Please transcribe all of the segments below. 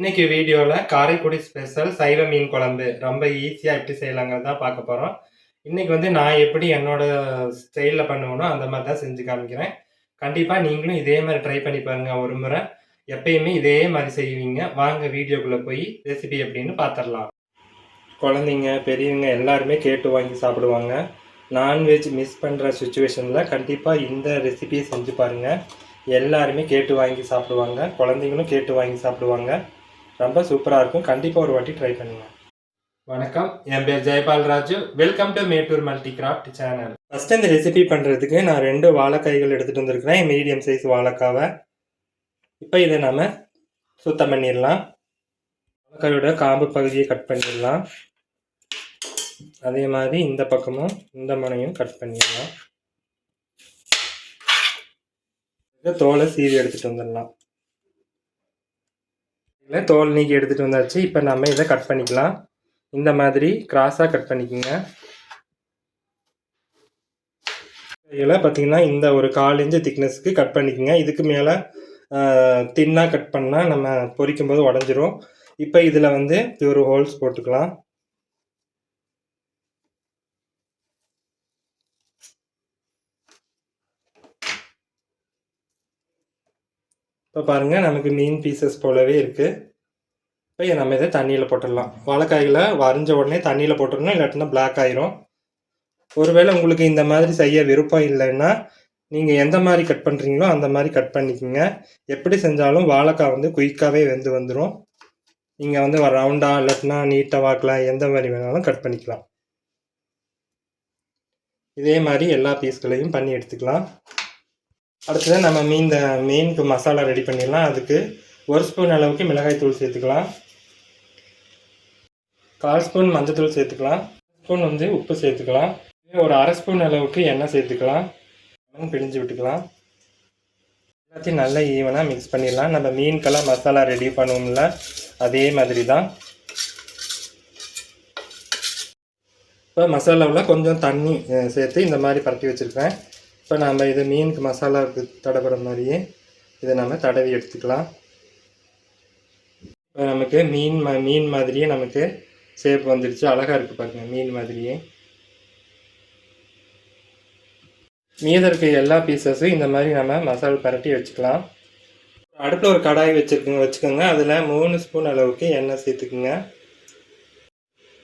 இன்னைக்கு வீடியோவில் காரைக்குடி ஸ்பெஷல் சைவ மீன் குழம்பு. ரொம்ப ஈஸியாக எப்படி செய்யலாங்கிறது தான் பார்க்க போகிறோம் இன்னைக்கு வந்து நான் எப்படி என்னோட ஸ்டைலில் பண்ணுவேனோ அந்த மாதிரி தான் செஞ்சு காமிக்கிறேன். கண்டிப்பாக நீங்களும் இதே மாதிரி ட்ரை பண்ணி பாருங்கள் ஒரு முறை. எப்பயுமே இதே மாதிரி செய்வீங்க. வாங்க வீடியோக்குள்ளே போய் ரெசிபி எப்படின்னு பார்த்துடலாம் குழந்தைங்க பெரியவங்க எல்லாருமே கேட்டு வாங்கி சாப்பிடுவாங்க. நான்வெஜ் மிஸ் பண்ணுற சுச்சுவேஷனில் கண்டிப்பாக இந்த ரெசிபியை செஞ்சு பாருங்கள் எல்லாருமே கேட்டு வாங்கி சாப்பிடுவாங்க. குழந்தைங்களும் கேட்டு வாங்கி சாப்பிடுவாங்க. ரொம்ப சூப்பராக இருக்கும். கண்டிப்பாக ஒரு வாட்டி ட்ரை பண்ணுங்க. வணக்கம். என் பேர் Jayapal Raju welcome to Mettur multi craft channel first இந்த ரெசிபி பண்ணுறதுக்கு நான் ரெண்டு வாழைக்காய்கள் எடுத்துகிட்டு வந்திருக்கிறேன். மீடியம் சைஸ் வாழைக்காவை. இப்போ இதை நம்ம சுத்தம் பண்ணிடலாம். வாழைக்காயோட காம்பு பகுதியை கட் பண்ணிடலாம். அதே மாதிரி இந்த பக்கமும் இந்த மனையும் கட் பண்ணிடலாம். தோலை சீவி எடுத்துகிட்டு வந்துடலாம். இல்லை தோல் நீக்கி எடுத்துகிட்டு வந்தாச்சு. இப்போ நம்ம இதை கட் பண்ணிக்கலாம். இந்த மாதிரி கிராஸாக கட் பண்ணிக்கோங்க. இதில் பார்த்தீங்கன்னா இந்த ஒரு கால் இன்ச்சு திக்னஸ்க்கு கட் பண்ணிக்கோங்க. இதுக்கு மேலே தின்னாக கட் பண்ணால் நம்ம பொரிக்கும் போது உடஞ்சிரும். இப்போ இதில் வந்து ஒரு ஹோல்ஸ் போட்டுக்கலாம். இப்போ பாருங்கள் நமக்கு மீன் பீசஸ் போலவே இருக்குது இப்போ நம்ம இதை தண்ணியில் போட்டுடலாம். வாழைக்காய்களை வரைஞ்ச உடனே தண்ணியில் போட்டுடணும் இல்லாட்டினா பிளாக் ஆயிரும். ஒருவேளை உங்களுக்கு இந்த மாதிரி செய்ய விருப்பம் இல்லைன்னா நீங்கள் எந்த மாதிரி கட் பண்ணுறீங்களோ அந்த மாதிரி கட் பண்ணிக்கோங்க. எப்படி செஞ்சாலும் வாழைக்காய் வந்து குயிக்காகவே வெந்து வந்துடும் நீங்கள் வந்து ரவுண்டாக இல்லாட்டினா நீட்டாக வாக்கலாம் எந்த மாதிரி வேணாலும் கட் பண்ணிக்கலாம். இதே மாதிரி எல்லா பீஸ்களையும் பண்ணி எடுத்துக்கலாம். அடுத்தது நம்ம மீன் இந்த மீனுக்கு மசாலா ரெடி பண்ணிடலாம். அதுக்கு ஒரு ஸ்பூன் அளவுக்கு மிளகாய் தூள் சேர்த்துக்கலாம். கால் ஸ்பூன் மஞ்சத்தூள் சேர்த்துக்கலாம். ஸ்பூன் வந்து உப்பு சேர்த்துக்கலாம். ஒரு அரை ஸ்பூன் அளவுக்கு எண்ணெய் சேர்த்துக்கலாம். லெமன் பிழிஞ்சு விட்டுக்கலாம். எல்லாத்தையும் நல்லா ஈவனாக மிக்ஸ் பண்ணிடலாம். நம்ம மீனுக்கெல்லாம் மசாலா ரெடி பண்ணுவோம்ல அதே மாதிரி தான் இப்போ மசாலாவில் கொஞ்சம் தண்ணி சேர்த்து இந்த மாதிரி பரட்டி வச்சுருக்கேன். இப்போ நம்ம இது மீனுக்கு மசாலாவுக்கு தடவுற மாதிரியே இதை நம்ம தடவி எடுத்துக்கலாம். இப்போ நமக்கு மீன் ம மீன் மாதிரியே நமக்கு சேப் வந்துடுச்சு அழகாக இருக்குது பாருங்கள் மீன் மாதிரியே. மீத இருக்க எல்லா பீசஸும் இந்த மாதிரி நம்ம மசாலா பரட்டி வச்சுக்கலாம். அடுப்பில் ஒரு கடாய் வச்சுருக்குங்க வச்சுக்கோங்க. அதில் மூணு ஸ்பூன் அளவுக்கு எண்ணெய் சேர்த்துக்குங்க.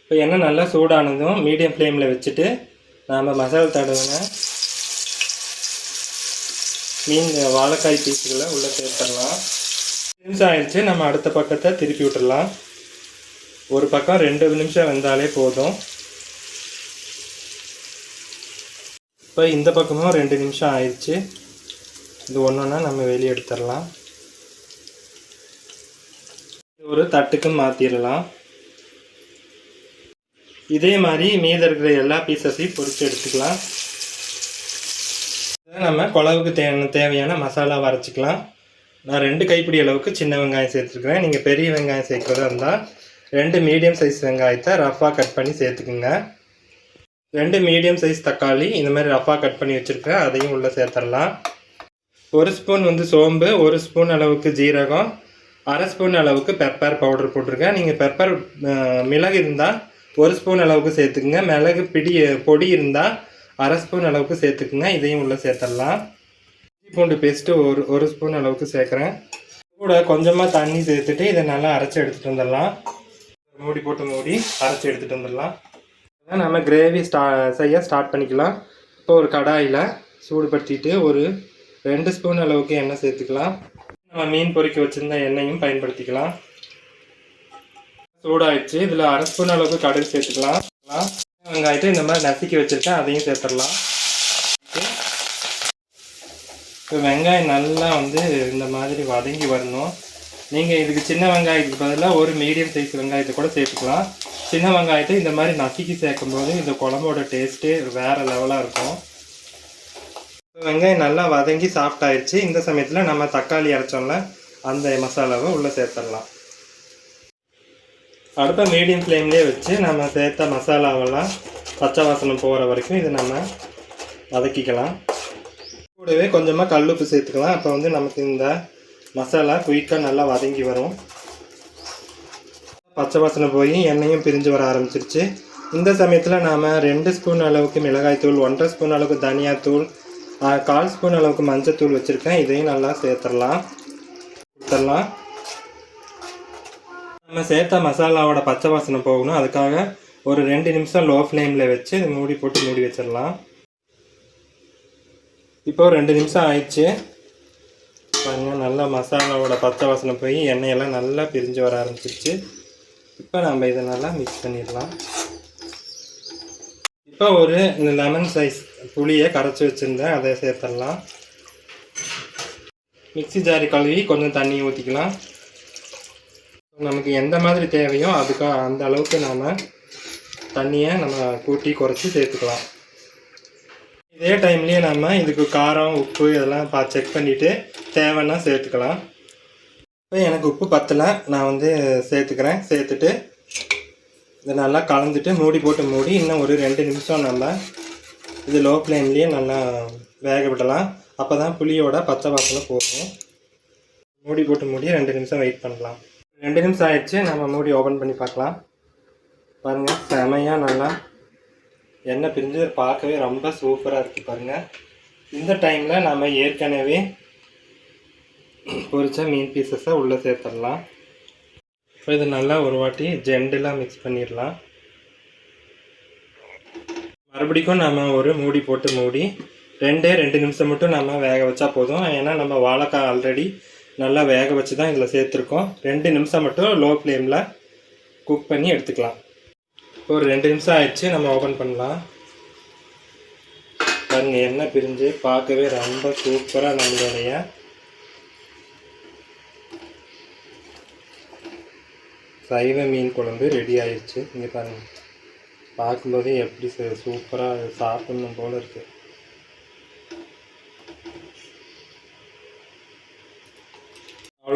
இப்போ எண்ணெய் நல்லா சூடானதும் மீடியம் ஃப்ளேமில் வச்சுட்டு நாம் மசாலா தடவுங்க நீங்கள் வாழைக்காய் பீஸுகளை உள்ளே சேர்த்துடலாம். நிமிஷம் ஆயிடுச்சு. நம்ம அடுத்த பக்கத்தை திருப்பி விட்டுறலாம் ஒரு பக்கம் ரெண்டு நிமிஷம் வெந்தாலே போதும். இப்போ இந்த பக்கமும் ரெண்டு நிமிஷம் ஆயிடுச்சு. இது ஒன்று ஒன்றா நம்ம வெளியே எடுத்துடலாம். இது ஒரு தட்டுக்கு மாற்றிடலாம் இதே மாதிரி மீத இருக்கிற எல்லா பீசஸையும் பொறிச்சு எடுத்துக்கலாம். நம்ம குழவுக்கு தே தேவையான மசாலா வரைச்சிக்கலாம் நான் ரெண்டு கைப்பிடி அளவுக்கு சின்ன வெங்காயம் சேர்த்துருக்குறேன். நீங்கள் பெரிய வெங்காயம் சேர்க்குறதா இருந்தால் ரெண்டு மீடியம் சைஸ் வெங்காயத்தை ரஃபாக கட் பண்ணி சேர்த்துக்குங்க. ரெண்டு மீடியம் சைஸ் தக்காளி இந்த மாதிரி ரஃபாக கட் பண்ணி வச்சுருக்கேன். அதையும் உள்ளே சேர்த்துடலாம் ஒரு ஸ்பூன் வந்து சோம்பு ஒரு ஸ்பூன் அளவுக்கு ஜீரகம் அரை ஸ்பூன் அளவுக்கு பெப்பர் பவுடர் போட்டிருக்கேன். நீங்கள் பெப்பர் மிளகு இருந்தால் ஒரு ஸ்பூன் அளவுக்கு சேர்த்துக்குங்க. மிளகு பிடி பொடி இருந்தால் அரை ஸ்பூன் அளவுக்கு சேர்த்துக்குங்க. இதையும் உள்ளே சேர்த்துடலாம் இஞ்சி பூண்டு பேஸ்ட்டு ஒரு ஒரு ஸ்பூன் அளவுக்கு சேர்க்குறேன். கூட கொஞ்சமாக தண்ணி சேர்த்துட்டு இதை நல்லா அரைச்சி எடுத்துகிட்டு வந்துடலாம் மூடி போட்டு மூடி அரைச்சி எடுத்துகிட்டு வந்துடலாம் அதான் நம்ம கிரேவி ஸ்டா செய்ய ஸ்டார்ட் பண்ணிக்கலாம். இப்போ ஒரு கடாயில் சூடுபடுத்திட்டு ஒரு ரெண்டு ஸ்பூன் அளவுக்கு எண்ணெய் சேர்த்துக்கலாம். நம்ம மீன் பொரிக்க வச்சுருந்த எண்ணெயும் பயன்படுத்திக்கலாம். சூடாகிடுச்சு இதில் அரை ஸ்பூன் அளவுக்கு கடுகு சேர்த்துக்கலாம். வெங்காயத்தை இந்த மாதிரி நசுக்கி வச்சுருக்கேன் அதையும் சேர்த்துடலாம். இப்போ வெங்காயம் நல்லா வந்து இந்த மாதிரி வதங்கி வரணும். நீங்கள் இதுக்கு சின்ன வெங்காயத்துக்கு பதிலாக ஒரு மீடியம் சைஸ் வெங்காயத்தை கூட சேர்த்துக்கலாம். சின்ன வெங்காயத்தை இந்த மாதிரி நசுக்கி சேர்க்கும்போது இந்த குழம்போட டேஸ்ட்டே வேறு லெவலாக இருக்கும். இப்போ வெங்காயம் நல்லா வதங்கி சாஃப்ட் ஆயிடுச்சு இந்த சமயத்தில் நம்ம தக்காளி அரைச்சோம்ல அந்த மசாலாவை உள்ளே சேர்த்துடலாம். அடுப்பை மீடியம் ஃப்ளேம்லேயே வச்சு நம்ம சேர்த்த மசாலாவெல்லாம் பச்சை வாசனை போகிற வரைக்கும் இதை நம்ம வதக்கிக்கலாம். கூடவே கொஞ்சமாக கல் உப்பு சேர்த்துக்கலாம். அப்போ வந்து நமக்கு இந்த மசாலா குயிக்காக நல்லா வதங்கி வரும். பச்சை வாசனை போய் எண்ணெயும் பிரிஞ்சு வர ஆரம்பிச்சிருச்சு. இந்த சமயத்தில் நாம் ரெண்டு ஸ்பூன் அளவுக்கு மிளகாய்த்தூள் ஒன்றரை ஸ்பூன் அளவுக்கு தனியாத்தூள் கால் ஸ்பூன் அளவுக்கு மஞ்சத்தூள் வச்சுருக்கேன். இதையும் நல்லா சேர்த்துடலாம். கொடுத்துடலாம். நம்ம சேர்த்த மசாலாவோட பச்சை வாசனை போகணும். அதுக்காக ஒரு ரெண்டு நிமிஷம் லோ ஃப்ளேமில் வச்சு இதை மூடி போட்டு மூடி வச்சிடலாம். இப்போ ரெண்டு நிமிஷம் ஆயிடுச்சு. பாருங்கள் நல்லா மசாலாவோட பச்சை வாசனை போய் எண்ணெயெல்லாம் நல்லா பிரிஞ்சு வர ஆரம்பிச்சிருச்சு. இப்போ நம்ம இதை நல்லா மிக்ஸ் பண்ணிடலாம். இப்போ ஒரு லெமன் சைஸ் புளியை கரைச்சி வச்சுருந்தேன். அதை சேர்த்துடலாம். மிக்சி ஜாரி கழுவி கொஞ்சம் தண்ணி ஊற்றிக்கலாம் நமக்கு எந்த மாதிரி தேவையோ அதுக்கு அந்த அளவுக்கு நாம் தண்ணியை நம்ம கூட்டி குறைச்சி சேர்த்துக்கலாம். இதே டைம்லேயே நம்ம இதுக்கு காரம் உப்பு இதெல்லாம் பா செக் பண்ணிவிட்டு தேவைன்னா சேர்த்துக்கலாம். இப்போ எனக்கு உப்பு பத்தலை நான் வந்து சேர்த்துக்கிறேன். சேர்த்துட்டு இதை நல்லா கலந்துட்டு மூடி போட்டு மூடி இன்னும் ஒரு ரெண்டு நிமிஷம் நம்ம இது லோ ஃப்ளேம்லேயே நல்லா வேக விடலாம். அப்போ தான் புளியோட பச்சை வாசனை போகும். மூடி போட்டு மூடி ரெண்டு நிமிஷம் வெயிட் பண்ணலாம். ரெண்டு நிமிஷம் ஆயிடுச்சு. நம்ம மூடி ஓப்பன் பண்ணி பார்க்கலாம். பாருங்கள் செமையாக நல்லா எண்ணெய் பிரிஞ்சு பார்க்கவே ரொம்ப சூப்பராக இருக்குது பாருங்கள் இந்த டைமில் நம்ம ஏற்கனவே பொரித்த மீன் பீசஸை உள்ளே சேர்த்துடலாம். இப்போ இது நல்லா ஒரு வாட்டி ஜெண்டெலாம் மிக்ஸ் பண்ணிடலாம். மறுபடிக்கும் நம்ம ஒரு மூடி போட்டு மூடி ரெண்டே ரெண்டு நிமிஷம் மட்டும் நம்ம வேக வச்சா போதும். ஏன்னா நம்ம வாழைக்காய் ஆல்ரெடி நல்லா வேக வச்சு தான் இதில் சேர்த்துருக்கோம். ரெண்டு நிமிஷம் மட்டும் லோ ஃப்ளேமில் குக் பண்ணி எடுத்துக்கலாம். ஒரு ரெண்டு நிமிஷம் ஆயிடுச்சு நம்ம ஓப்பன் பண்ணலாம். பாருங்க எண்ணெய் பிரிஞ்சு பார்க்கவே ரொம்ப சூப்பராக நம்மளுடைய சைவ மீன் குழம்பு ரெடி ஆயிடுச்சு இங்கே பாருங்கள் பார்க்கும்போதே எப்படி சூப்பராக சாப்பிடணும் போல இருக்குது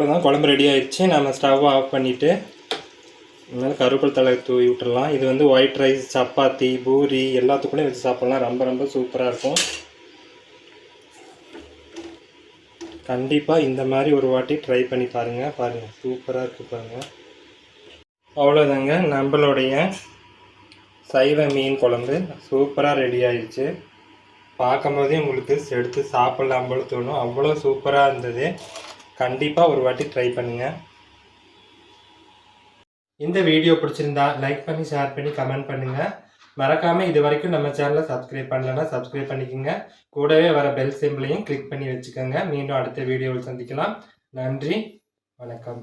அவ்வளோதான் குழம்பு ரெடி ஆகிடுச்சு நம்ம ஸ்டவ் ஆஃப் பண்ணிவிட்டு இனிமேல் கருவேப்பிலை தலை தூவி விட்டுடலாம் இது வந்து ஒயிட் ரைஸ் சப்பாத்தி பூரி எல்லாத்துக்கூடயும் வச்சு சாப்பிட்லாம். ரொம்ப ரொம்ப சூப்பராக இருக்கும். கண்டிப்பாக இந்த மாதிரி ஒரு வாட்டி ட்ரை பண்ணி பாருங்கள் பாருங்கள் சூப்பராக இருக்குது பாருங்கள் அவ்வளோதாங்க நம்மளுடைய சைவ மீன் குழம்பு. சூப்பராக ரெடி ஆயிடுச்சு. பார்க்கும்போதே உங்களுக்கு எடுத்து சாப்பிட்லாம் போல தோணும். அவ்வளோ சூப்பராக இருந்தது. கண்டிப்பாக ஒரு வாட்டி ட்ரை பண்ணுங்கள் இந்த வீடியோ பிடிச்சிருந்தா லைக் பண்ணி ஷேர் பண்ணி கமெண்ட் பண்ணுங்கள் மறக்காமல் இது வரைக்கும் நம்ம சேனலை சப்ஸ்கிரைப் பண்ணலன்னா சப்ஸ்கிரைப் பண்ணிக்கோங்க. கூடவே வர பெல் சிம்பிளையும் கிளிக் பண்ணி வச்சுக்கோங்க. மீண்டும் அடுத்த வீடியோவில் சந்திக்கலாம். நன்றி. வணக்கம்.